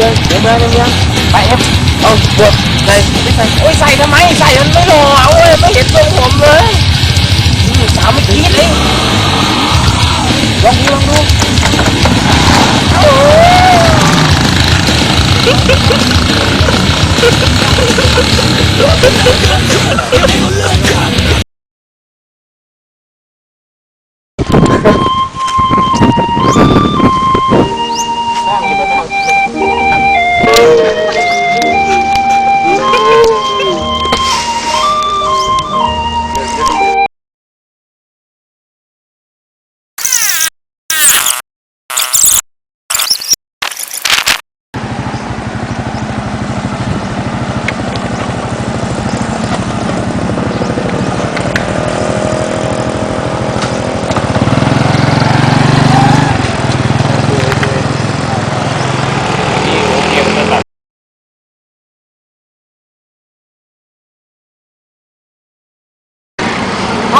ไปเอ็มเอาบวกใส่ไม่ใส่โอ้ยใส่ทำไมใส่มันไม่หล่อเว้ยไม่เห็นทรงผมเลยอืมสาวไม่คิดเลยลองดูลองดูโอ้ย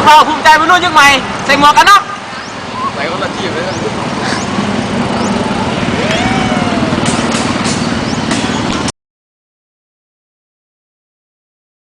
พวกเราภูมิใจวัยรุ่นยุคใหม่ใส่หมวกกันน็อกใส่คนละที่เลย